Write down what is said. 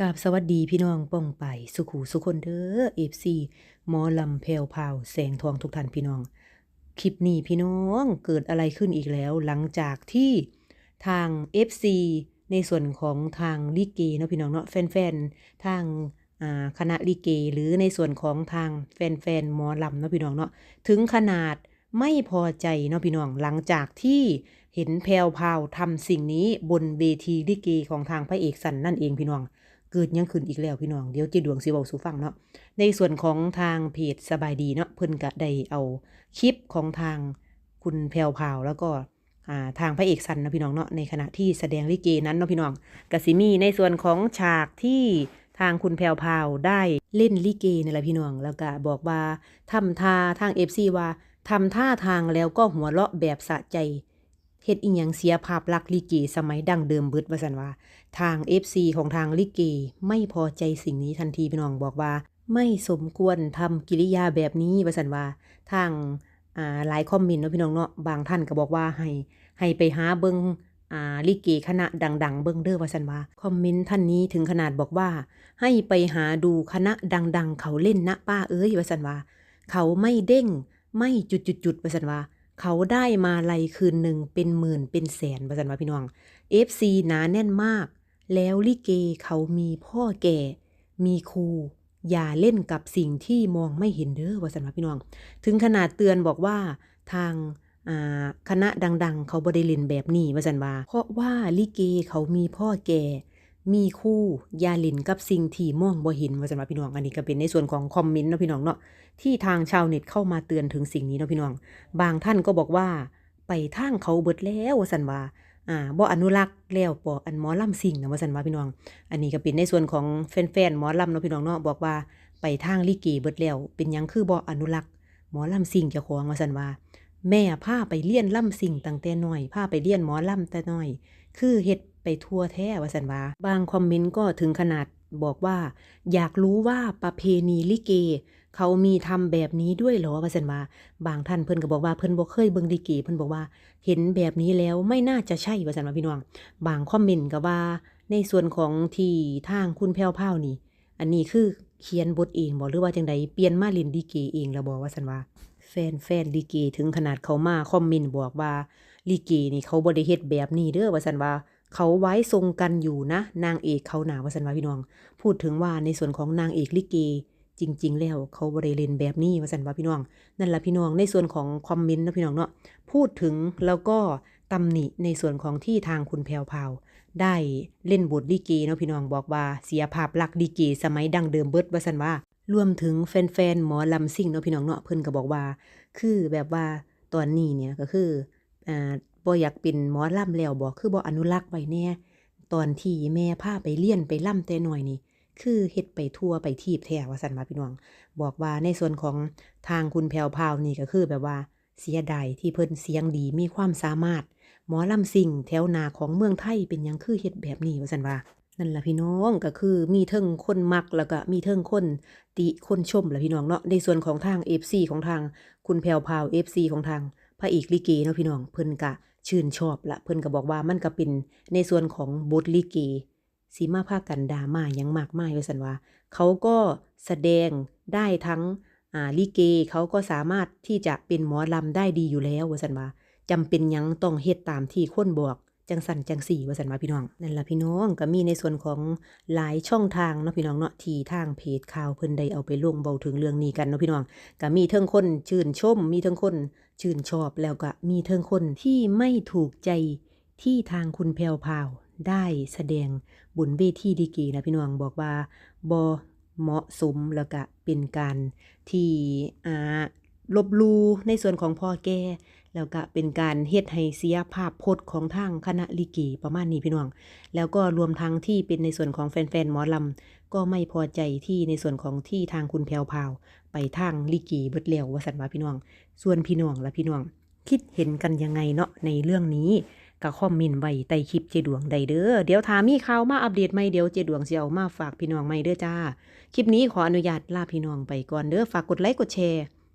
กาบสวัสดีพี่น้องป้องไปสุขูสุคนเด้อเอฟซีหมอลำแพรวพาวแสงทองทุกท่านพี่น้อง คลิปนี้พี่น้องเกิดอะไรขึ้นอีกแล้ว หลังจากที่ทาง FC ในส่วนของทางลิเกเนาะพี่น้องเนาะแฟนๆทางคณะลิเก หรือในส่วนของทางแฟนๆหมอลำเนาะพี่น้องเนาะถึงขนาดไม่พอใจเนาะพี่น้องหลังจากที่เห็นแพรวพาวทำสิ่งนี้บนเวทีลิเกของทางพระเอกสันนั่นเองพี่น้อง เกิดยังขึ้นอีกแล้วพี่น้องเดี๋ยวเจดวงสิเว้าสู่ฟังเนาะในส่วนของทางเพจสบายดีเนาะเพิ่นก็ได้เอาคลิปของทางคุณแพวพาวแล้วก็ทางพระเอกสันนะพี่น้องเนาะในขณะที่แสดงลิเกนั้นเนาะพี่น้องกสิมีในส่วนของฉากที่ทางคุณแพวพาวได้เล่นลิเกนี่แหละพี่น้อง แล้วก็บอกว่าทำท่าทาง FC ว่าทำท่าทางแล้วก็หัวเราะแบบสะใจ เฮ็ดอีหยังเสียภาพลักษณ์ลิเกสมัยดั้งเดิมเบิดว่าซั่นว่า ทาง FC ของทางลิเกไม่พอใจสิ่งนี้ทันทีพี่น้องบอกว่า ไม่สมควรทำกิริยาแบบนี้ว่าซั่นว่าทางอ่าหลายคอมเมนต์เนาะพี่น้องเนาะบางท่านก็บอกว่าให้ให้ไปหาเบิงอ่าลิเกคณะดัง ๆ เบิงเด้อว่าซั่นว่าคอมเมนต์ท่านนี้ถึงขนาดบอกว่า ให้ไปหาดูคณะดัง ๆ เขาเล่นนะป้าเอ้ยว่าซั่นว่าเขาไม่เด้งไม่จุดๆๆว่าซั่นว่า เขาได้มาลัยคืนหนึ่งเป็นหมื่นเป็นแสนว่าซั่นว่าพี่น้อง FC หนาแน่นมาก แล้วลิเกเขามีพ่อแก่ มีครูอย่าเล่นกับสิ่งที่มองไม่เห็นเด้อว่าสันว่าพี่น้อง ถึงขนาดเตือนบอกว่าทางคณะดัง ๆ เขาบ่ได้เลนแบบนี้ว่าสันว่าเพราะว่าลิเกเขามีพ่อแก่ มีคู่ยาล่นกับสิ่งที่มองบ่เห็นว่าสันว่าพี่น้องอันนี้ก็เป็นในส่วนของคอมเมนต์เนาะพี่น้องเนาะที่ทางชาวเน็ตเข้ามาเตือนถึงสิ่งนี้เนาะพี่น้อง บางท่านก็บอกว่า ไปทางเขาเบิดแล้วว่าสันว่าอ่าบ่อนุรักษ์แล้วปออันหมอลำสิ่งนะว่าซันว่าพี่น้อง อันนี้ก็เป็นในส่วนของแฟนๆหมอลำเนาะพี่น้องเนาะบอกว่าไปทางลิเกเบิดแล้วเป็นยังคือบ่อนุรักษ์หมอลำสิ่งเจ้าของว่าซันว่า แม่พาไปเรียนล่ำสิ่งตั้งแต่น้อยพาไปเรียนหมอล่ำแต่น้อย คือเฮ็ดไปทั่วแท้ว่าซั่นว่า บางคอมเมนต์ก็ถึงขนาดบอกว่า อยากรู้ว่าประเพณีลิเก เขามีทำแบบนี้ด้วยเหรอว่าซั่นว่า บางท่านเพิ่นก็บอกว่าเพิ่นบ่เคยเบิ่งลิเกเพิ่นบอกว่า เห็นแบบนี้แล้วไม่น่าจะใช่ว่าซั่นว่าพี่น้อง บางคอมเมนต์ก็ว่า ในส่วนของที่ทางคุณแพรวพรานี่ อันนี้คือเขียนบทเองบ่หรือว่าจังใดเปลี่ยนมาเล่นลิเกเองแล้วบ่ว่าซั่นว่า แฟนแฟนลิเกถึงขนาดเขามาคอมเมนต์บอกว่าลิเกนี่เขาบ่ได้เฮ็ดแบบนี้เด้อว่าซั่นว่าเขาไว้ทรงกันอยู่นะ นางเอกเขาหนาว่าซั่นว่าพี่น้อง พูดถึงว่าในส่วนของนางเอกลิเก จริง ๆ แล้วเขาบ่ได้เลนแบบนี้ว่าซั่นว่าพี่น้อง นั่นละพี่น้องในส่วนของคอมเมนต์นะพี่น้องเนาะพูดถึงแล้วก็ตำหนิในส่วนของที่ทางคุณแพวพาวได้เล่นบทลิเกเนาะพี่น้องบอกว่าเสียภาพลักษณ์ลิเก สมัยดังเดิมเบิดว่าซั่นว่า รวมถึงแฟนๆหมอลำซิ่งเนาะพี่น้องเนาะเพิ่นก็บอกว่า คือแบบว่าตอนนี้เนี่ยก็คืออ่าบ่อยากเป็นหมอลำแล้วบ่คือบ่อนุรักษ์ไว้แน่ตอนที่แม่พาไปเรียนไปล่ำแต่หน้อยนี่คือเฮ็ดไปทั่วไปทีบแท้ว่าซั่นว่าพี่น้อง บอกว่าในส่วนของทางคุณแพวพาวนี่ก็คือแบบว่าเสียดายที่เพิ่นเสียงดีมีความสามารถ หมอลำสิ่งแถวนาของเมืองไทยเป็นยังคือเฮ็ดแบบนี้ว่าซั่นว่า นั่นแหละพี่น้องก็คือมีเทิงคนมักแล้วก็มีเทิงคนติคนชมแหละพี่น้องเนาะในส่วนของทาง FC ของทางคุณแพรวพาว FC ของทางพระเอกลิเกเนาะพี่น้องเพิ่นก็ชื่นชอบละเพิ่นก็บอกว่ามันก็เป็นในส่วนของบทลิเกสิมาพากันดามาหยังมากมายว่าซั่นว่าเขาก็แสดงได้ทั้งอ่าลิเกเขาก็สามารถที่จะเป็นหมอลำได้ดีอยู่แล้วว่าสันว่าจำเป็นยังต้องเฮ็ดตามที่คนบอก จังสันจังสี่ว่าสันว่าพี่น้องนั่นละพี่น้องก็มีในส่วนของหลายช่องทางเนาะพี่น้องเนาะที่ทางเพจข่าวเพิ่นได้เอาไปลงเบาถึงเรื่องนี้กันเนาะพี่น้องก็มีเทิงคนชื่นชม มีเทิงคนชื่นชอบแล้วก็มีเทิงคนที่ไม่ถูกใจที่ทางคุณแพรวพาวได้แสดงบนเวทีลิเกนะพี่น้องบอกว่าบ่เหมาะสมแล้วก็เป็นการที่อ่า ลบลูในส่วนของพ่อแก่แล้วก็เป็นการเฮ็ดให้เสียภาพพจน์ของทางคณะลิเกประมาณนี้พี่น้อง แล้วก็รวมทั้งที่เป็นในส่วนของแฟนๆหมอลำก็ไม่พอใจที่ในส่วนของที่ทางคุณแพวพาว ไปทางลิเกเบิดแล้ววาสันว่าพี่น้อง ส่วนพี่น้องและพี่น้อง คิดเห็นกันยังไงเนาะในเรื่องนี้ก็คอมเมนต์ไว้ใต้คลิปเจดวงใดเด้อ เดี๋ยวถามีข่าวมาอัปเดตใหม่เดี๋ยวเจดวงเสิเอามาฝากพี่น้องใหม่เด้อจ้า คลิปนี้ขออนุญาตลาพี่น้องไปก่อนเด้อ ฝากกดไลค์กดแชร์